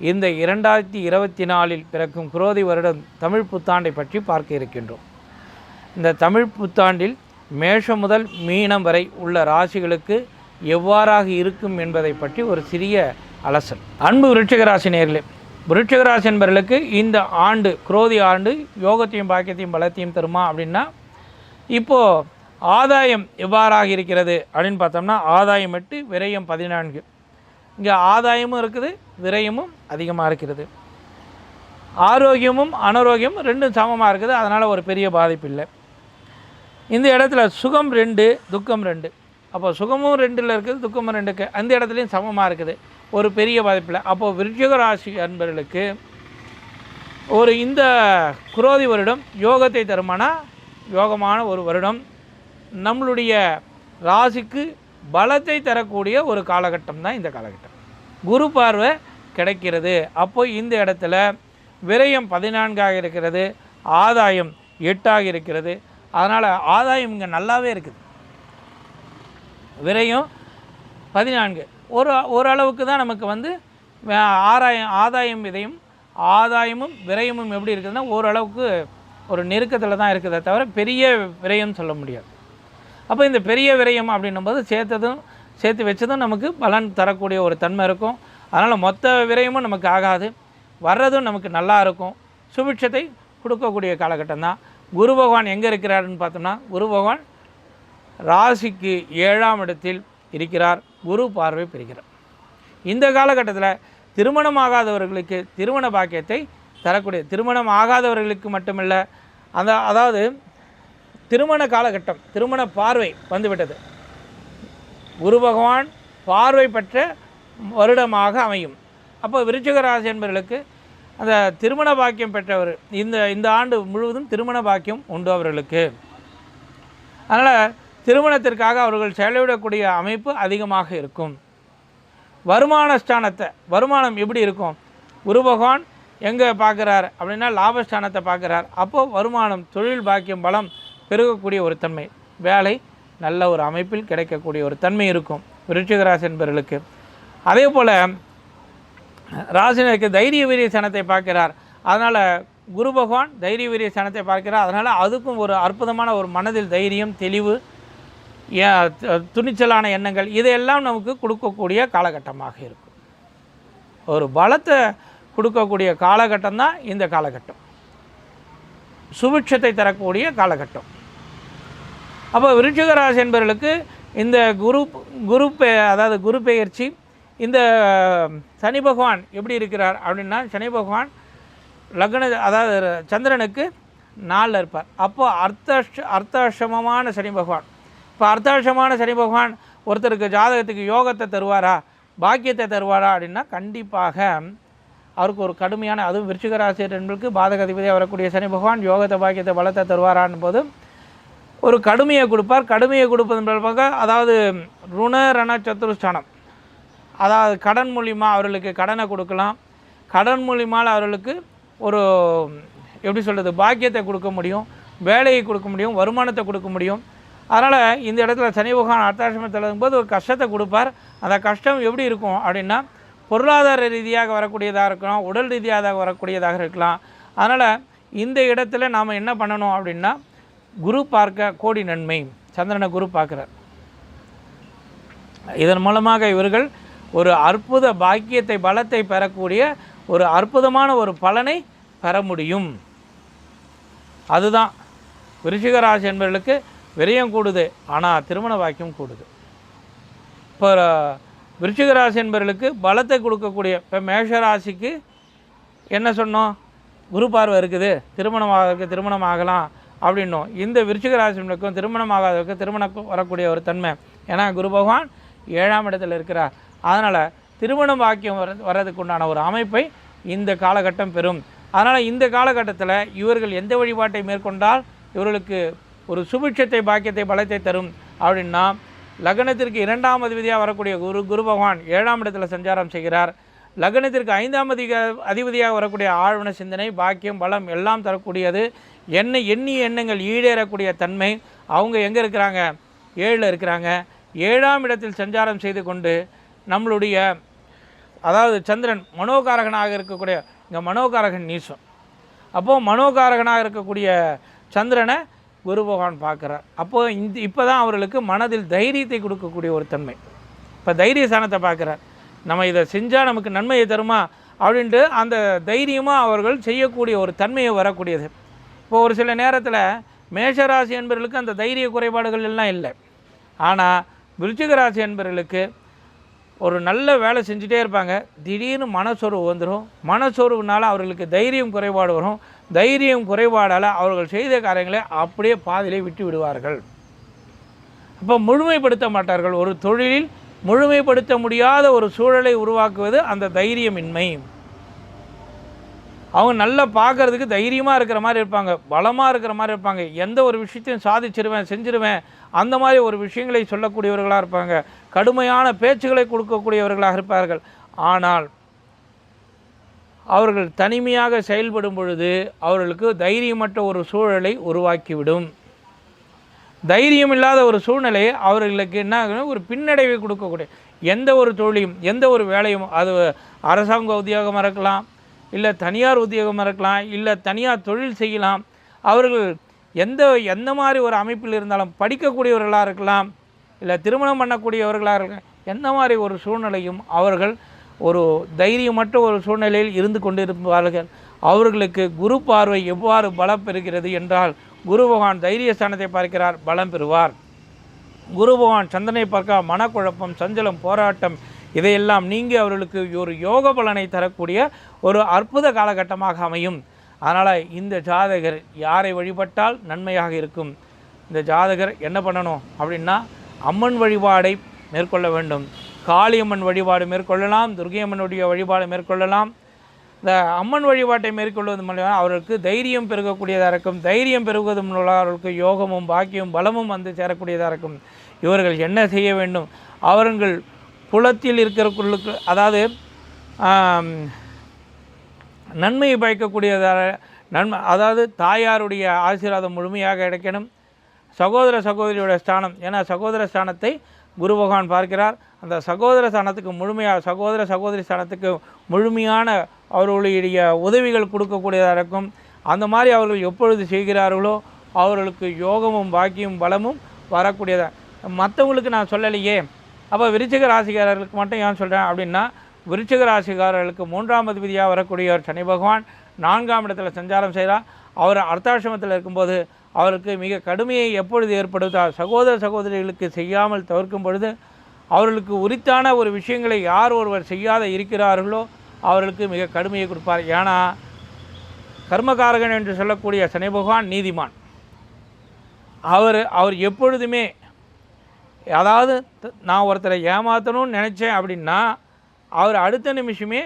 இந்த இரண்டாயிரத்தி இருபத்தி நாலில் பிறக்கும் குரோதி வருடம் தமிழ் புத்தாண்டை பற்றி பார்க்க இருக்கின்றோம். இந்த தமிழ் புத்தாண்டில் மேஷம் முதல் மீனம் வரை உள்ள ராசிகளுக்கு எவ்வாறாக இருக்கும் என்பதை பற்றி ஒரு சிறிய அலசல். அன்பு விருட்சிகராசி நேர்களே விருட்சிக என்பவர்களுக்கு இந்த ஆண்டு குரோதி ஆண்டு யோகத்தையும் பாக்கியத்தையும் பலத்தையும் தருமா அப்படின்னா இப்போது ஆதாயம் எவ்வாறாக இருக்கிறது அப்படின்னு பார்த்தோம்னா ஆதாயம் எட்டு விரயம் பதினான்கு. இங்கே ஆதாயமும் இருக்குது விரயமும் அதிகமாக இருக்கிறது. ஆரோக்கியமும் அனாரோக்கியமும் ரெண்டும் சமமாக இருக்குது. அதனால் ஒரு பெரிய பாதிப்பு இல்லை. இந்த இடத்துல சுகம் ரெண்டு துக்கம் ரெண்டு. அப்போ சுகமும் ரெண்டில் இருக்குது துக்கமும் ரெண்டுக்கு அந்த இடத்துலையும் சமமாக இருக்குது. ஒரு பெரிய பாதிப்பில் அப்போது விருச்சிக ராசி அன்பர்களுக்கு ஒரு இந்த குரோதி வருடம் யோகத்தை தருமானா? யோகமான ஒரு வருடம். நம்மளுடைய ராசிக்கு பலத்தை தரக்கூடிய ஒரு காலகட்டம் தான் இந்த காலகட்டம். குரு பார்வை கிடைக்கிறது. அப்போ இந்த இடத்துல விரயம் பதினான்காக இருக்கிறது ஆதாயம் எட்டாக இருக்கிறது. அதனால் ஆதாயம் இங்கே நல்லாவே இருக்குது. விரயம் பதினான்கு. ஒரு ஓரளவுக்கு தான் நமக்கு வந்து ஆராயம் ஆதாயம் விதையும் ஆதாயமும் விரயமும் எப்படி இருக்குதுன்னா ஓரளவுக்கு ஒரு நெருக்கத்தில் தான் இருக்குதே தவிர பெரிய விரயம் சொல்ல முடியாது. அப்போ இந்த பெரிய விரயம் அப்படின்னும் போது சேர்த்ததும் சேர்த்து வச்சதும் நமக்கு பலன் தரக்கூடிய ஒரு தன்மை இருக்கும். அதனால் மொத்த விரயமும் நமக்கு ஆகாது. வர்றதும் நமக்கு நல்லா இருக்கும். சுபிட்சத்தை கொடுக்கக்கூடிய காலகட்டம் தான் குரு பகவான் எங்கே இருக்கிறாருன்னு பார்த்தோம்னா குரு பகவான் ராசிக்கு ஏழாம் இடத்தில் இருக்கிறார். குரு பார்வை பெறுகிறார். இந்த காலகட்டத்தில் திருமணம் ஆகாதவர்களுக்கு திருமண பாக்கியத்தை தரக்கூடிய திருமணம் ஆகாதவர்களுக்கு மட்டுமல்ல அந்த அதாவது திருமண காலகட்டம் திருமண பார்வை வந்துவிட்டது. குரு பகவான் பார்வை பெற்ற வருடமாக அமையும். அப்போ விருச்சிகராசி என்பவர்களுக்கு அந்த திருமண பாக்கியம் பெற்றவர் இந்த இந்த ஆண்டு முழுவதும் திருமண பாக்கியம் உண்டு அவர்களுக்கு. அதனால் திருமணத்திற்காக அவர்கள் செலவிடக்கூடிய அமைப்பு அதிகமாக இருக்கும். வருமான ஸ்தானத்தை வருமானம் எப்படி இருக்கும்? குரு பகவான் எங்கே பார்க்குறார் அப்படின்னா லாபஸ்தானத்தை பார்க்குறார். அப்போது வருமானம் தொழில் பாக்கியம் பலம் பெருகக்கூடிய ஒரு தன்மை வேலை நல்ல ஒரு அமைப்பில் கிடைக்கக்கூடிய ஒரு தன்மை இருக்கும். விருச்சிக என்பவர்களுக்கு அதே போல் ராசினருக்கு தைரிய வீரிய சனத்தை பார்க்கிறார். அதனால் குரு பகவான் தைரிய வீரிய சனத்தை பார்க்கிறார். அதனால் அதுக்கும் ஒரு அற்புதமான ஒரு மனதில் தைரியம் தெளிவு ஏ- துணிச்சலான எண்ணங்கள் இதையெல்லாம் நமக்கு கொடுக்கக்கூடிய காலகட்டமாக இருக்கும். ஒரு பலத்தை கொடுக்கக்கூடிய காலகட்டம் தான் இந்த காலகட்டம். சுபிட்சத்தை தரக்கூடிய காலகட்டம். அப்போ விருட்சிகராசி என்பவர்களுக்கு இந்த குரு குரு பெ அதாவது குரு பெயர்ச்சி இந்த சனி பகவான் எப்படி இருக்கிறார் அப்படின்னா சனி பகவான் லக்ன அதாவது சந்திரனுக்கு நாளில் இருப்பார். அப்போ அர்த்த அர்த்தாஷ்டமமான சனி பகவான். இப்போ அர்த்தாஷ்டமான சனி பகவான் ஒருத்தருக்கு ஜாதகத்துக்கு யோகத்தை தருவாரா பாக்கியத்தை தருவாரா அப்படின்னா கண்டிப்பாக அவருக்கு ஒரு கடுமையான அதுவும் விருச்சிக என்பதுக்கு பாதக அதிபதியாக வரக்கூடிய சனி பகவான் யோகத்தை பாக்கியத்தை பலத்தை தருவாரான் போது ஒரு கடுமையை கொடுப்பார். கடுமையை கொடுப்பதன் பார்க்க அதாவது ருண ரண சத்துருஷ்டானம். அதாவது கடன் மூலிமா அவர்களுக்கு கடனை கொடுக்கலாம். கடன் மூலியமாக அவர்களுக்கு ஒரு எப்படி சொல்கிறது பாக்கியத்தை கொடுக்க முடியும். வேலையை கொடுக்க முடியும் வருமானத்தை கொடுக்க முடியும். அதனால் இந்த இடத்துல சனி பகவான் அர்த்தாசிரமத்தில் போது ஒரு கஷ்டத்தை கொடுப்பார். அந்த கஷ்டம் எப்படி இருக்கும் அப்படின்னா பொருளாதார ரீதியாக வரக்கூடியதாக இருக்கலாம் உடல் ரீதியாக வரக்கூடியதாக இருக்கலாம். அதனால் இந்த இடத்துல நாம் என்ன பண்ணணும் அப்படின்னா குரு பார்க்க கோடி நன்மை. சந்திரனை குரு பார்க்குறார். இதன் மூலமாக இவர்கள் ஒரு அற்புத பாக்கியத்தை பலத்தை பெறக்கூடிய ஒரு அற்புதமான ஒரு பலனை பெற முடியும். அதுதான். விருஷிகராசி என்பவர்களுக்கு விரயம் கூடுது. ஆனால் திருமண வாக்கியம் கூடுது. இப்போ விருச்சிகராசி என்பவர்களுக்கு பலத்தை கொடுக்கக்கூடிய இப்போ மேஷராசிக்கு என்ன சொன்னோம்? குரு பார்வை இருக்குது. திருமணம் ஆகிறதுக்கு திருமணம் ஆகலாம் அப்படின்னோம். இந்த விருச்சிகராசிகளுக்கும் திருமணம் ஆகாதவருக்கு திருமணம் வரக்கூடிய ஒரு தன்மை. ஏன்னா குரு பகவான் ஏழாம் இடத்தில் இருக்கிறார். அதனால் திருமணம் வாக்கியம் வர வர்றதுக்கு உண்டான ஒரு அமைப்பை இந்த காலகட்டம் பெறும். அதனால் இந்த காலகட்டத்தில் இவர்கள் எந்த வழிபாட்டை மேற்கொண்டால் இவர்களுக்கு ஒரு சுபிட்சத்தை பாக்கியத்தை பலத்தை தரும் அப்படின்னா லக்னத்திற்கு இரண்டாம் அதிபதியாக வரக்கூடிய குரு குரு பகவான் ஏழாம் இடத்துல சஞ்சாரம் செய்கிறார். லக்னத்திற்கு ஐந்தாம் அதிக அதிபதியாக வரக்கூடிய ஆழ்வன சிந்தனை பாக்கியம் பலம் எல்லாம் தரக்கூடியது. என்ன எண்ணிய எண்ணங்கள் ஈடேறக்கூடிய தன்மை. அவங்க எங்கே இருக்கிறாங்க? ஏழில் இருக்கிறாங்க. ஏழாம் இடத்தில் சஞ்சாரம் செய்து கொண்டு நம்மளுடைய அதாவது சந்திரன் மனோகாரகனாக இருக்கக்கூடிய இங்கே மனோகாரகன் நீசம். அப்போது மனோகாரகனாக இருக்கக்கூடிய சந்திரனை குரு பகவான் பார்க்குறார். அப்போது இந்த இப்போ தான் அவர்களுக்கு மனதில் தைரியத்தை கொடுக்கக்கூடிய ஒரு தன்மை. இப்போ தைரிய ஸ்தானத்தை பார்க்குறார். நம்ம இதை செஞ்சால் நமக்கு நன்மையை தருமா? அப்படின்ட்டு அந்த தைரியமாக அவர்கள் செய்யக்கூடிய ஒரு தன்மையை வரக்கூடியது. இப்போ ஒரு சில நேரத்தில் மேஷராசி என்பவர்களுக்கு அந்த தைரிய குறைபாடுகள் எல்லாம் இல்லை. ஆனால் விருச்சிக ராசி என்பவர்களுக்கு ஒரு நல்ல வேலை செஞ்சுட்டே இருப்பாங்க. திடீர்னு மனசோர்வு வந்துடும் மனசோர்வுனால அவர்களுக்கு தைரியம் குறைபாடு வரும். தைரியம் குறைபாடால் அவர்கள் செய்த காரியங்களை அப்படியே பாதியிலே விட்டு விடுவார்கள். அப்போ முழுமைப்படுத்த மாட்டார்கள். ஒரு தொழிலில் முழுமைப்படுத்த முடியாத ஒரு சூழலை உருவாக்குவது அந்த தைரியமின்மை. அவங்க நல்லா பார்க்கறதுக்கு தைரியமாக இருக்கிற மாதிரி இருப்பாங்க பலமாக இருக்கிற மாதிரி இருப்பாங்க. எந்த ஒரு விஷயத்தையும் சாதிச்சிருவேன் செஞ்சிருவேன் அந்த மாதிரி ஒரு விஷயங்களை சொல்லக்கூடியவர்களாக இருப்பாங்க. கடுமையான பேச்சுகளை கொடுக்கக்கூடியவர்களாக இருப்பார்கள். ஆனால் அவர்கள் தனிமையாக செயல்படும் பொழுது அவர்களுக்கு தைரியமற்ற ஒரு சூழலை உருவாக்கிவிடும். தைரியம் இல்லாத ஒரு சூழ்நிலையை அவர்களுக்கு என்ன ஒரு பின்னடைவை கொடுக்கக்கூடிய எந்த ஒரு தொழிலையும் எந்த ஒரு வேலையும் அது அரசாங்க உத்தியோகமாக இருக்கலாம் இல்லை தனியார் உத்தியோகமாக இருக்கலாம் இல்லை தனியார் தொழில் செய்யலாம். அவர்கள் எந்த எந்த மாதிரி ஒரு அமைப்பில் இருந்தாலும் படிக்கக்கூடியவர்களாக இருக்கலாம் இல்லை திருமணம் பண்ணக்கூடியவர்களாக இருக்கலாம் எந்த மாதிரி ஒரு சூழ்நிலையும் அவர்கள் ஒரு தைரியமற்ற ஒரு சூழ்நிலையில் இருந்து கொண்டிருப்பார்கள். அவர்களுக்கு குரு பார்வை எவ்வாறு பலம் பெறுகிறது என்றால் குரு பகவான் தைரியஸ்தானத்தை பார்க்கிறார் பலம் பெறுவார். குரு பகவான் சந்தனை பார்க்க மனக்குழப்பம் சஞ்சலம் போராட்டம் இதையெல்லாம் நீங்கி அவர்களுக்கு ஒரு யோக பலனை தரக்கூடிய ஒரு அற்புத காலகட்டமாக அமையும். அதனால் இந்த ஜாதகர் யாரை வழிபட்டால் நன்மையாக இருக்கும்? இந்த ஜாதகர் என்ன பண்ணணும் அப்படின்னா அம்மன் வழிபாடை மேற்கொள்ள வேண்டும். காளியம்மன் வழிபாடு மேற்கொள்ளலாம் துர்கையம்மனுடைய வழிபாடு மேற்கொள்ளலாம். இந்த அம்மன் வழிபாட்டை மேற்கொள்வது மூலமாக அவர்களுக்கு தைரியம் பெருகக்கூடியதாக இருக்கும். தைரியம் பெருகுவது மூலம் அவர்களுக்கு யோகமும் பாக்கியமும் பலமும் வந்து சேரக்கூடியதாக இருக்கும். இவர்கள் என்ன செய்ய வேண்டும்? அவர்கள் குலத்தில் இருக்கிறவர்களுக்கு அதாவது நன்மையை பயக்கக்கூடியதாக நன்மை அதாவது தாயாருடைய ஆசீர்வாதம் முழுமையாக கிடைக்கணும் சகோதர சகோதரியோட ஸ்தானம் ஏன்னா சகோதர ஸ்தானத்தை குரு பகவான் பார்க்கிறார். அந்த சகோதர ஸ்தானத்துக்கு முழுமையாக சகோதர சகோதரி ஸ்தானத்துக்கு முழுமையான அவர்களுடைய உதவிகள் கொடுக்கக்கூடியதாக இருக்கும். அந்த மாதிரி அவர்கள் எப்பொழுது செய்கிறார்களோ அவர்களுக்கு யோகமும் பாக்கியும் பலமும் வரக்கூடியதாக மற்றவங்களுக்கு நான் சொல்லலையே அப்போ விருச்சிக ராசிக்காரர்களுக்கு மட்டும் ஏன் சொல்கிறேன் அப்படின்னா விருச்சிக ராசிக்காரர்களுக்கு மூன்றாம் அதிபதியாக வரக்கூடியவர் சனி பகவான் நான்காம் இடத்துல சஞ்சாரம் செய்கிறார். அவர் அர்த்தாசிரமத்தில் இருக்கும்போது அவருக்கு மிக கடுமையை எப்பொழுது ஏற்படுத்தார் சகோதர சகோதரிகளுக்கு செய்யாமல் தவிர்க்கும் பொழுது அவர்களுக்கு உரித்தான ஒரு விஷயங்களை யார் ஒருவர் செய்யாத இருக்கிறார்களோ அவர்களுக்கு மிக கடுமையை கொடுப்பார். ஏன்னா கர்மகாரகன் என்று சொல்லக்கூடிய சனி பகவான் நீதிமான். அவர் அவர் எப்பொழுதுமே அதாவது நான் ஒருத்தரை ஏமாற்றணும்னு நினச்சேன் அப்படின்னா அவர் அடுத்த நிமிஷமே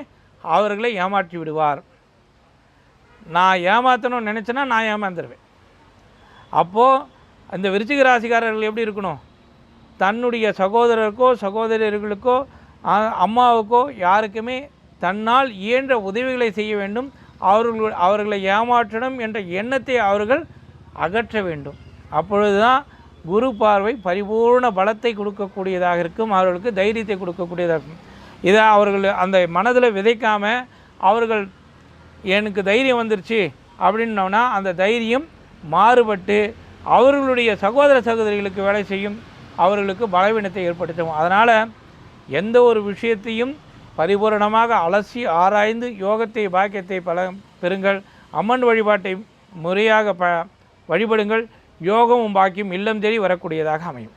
அவர்களை ஏமாற்றி விடுவார். நான் ஏமாற்றணும்னு நினச்சேன்னா நான் ஏமாந்துருவேன். அப்போது அந்த விருச்சிக ராசிக்காரர்கள் எப்படி இருக்கணும்? தன்னுடைய சகோதரருக்கோ சகோதரர்களுக்கோ அம்மாவுக்கோ யாருக்குமே தன்னால் இயன்ற உதவிகளை செய்ய வேண்டும். அவர்கள் அவர்களை ஏமாற்றணும் என்ற எண்ணத்தை அவர்கள் அகற்ற வேண்டும். அப்பொழுது தான் குரு பார்வை பரிபூர்ண பலத்தை கொடுக்கக்கூடியதாக இருக்கும். அவர்களுக்கு தைரியத்தை கொடுக்கக்கூடியதாக இருக்கும். இதை அவர்கள் அந்த மனதில் விதைக்காமல் அவர்கள் எனக்கு தைரியம் வந்துருச்சு அப்படின்னோம்னா அந்த தைரியம் மாறுபட்டு அவர்களுடைய சகோதர சகோதரிகளுக்கு வேலை செய்யும். அவர்களுக்கு பலவீனத்தை ஏற்படுத்தும். அதனால் எந்த ஒரு விஷயத்தையும் பரிபூரணமாக அலசி ஆராய்ந்து யோகத்தை பாக்கியத்தை பல பெறுங்கள். அம்மன் வழிபாட்டை முறையாக ப வழிபடுங்கள். யோகமும் பாக்கியம் இல்லம் தேடி வரக்கூடியதாக அமையும்.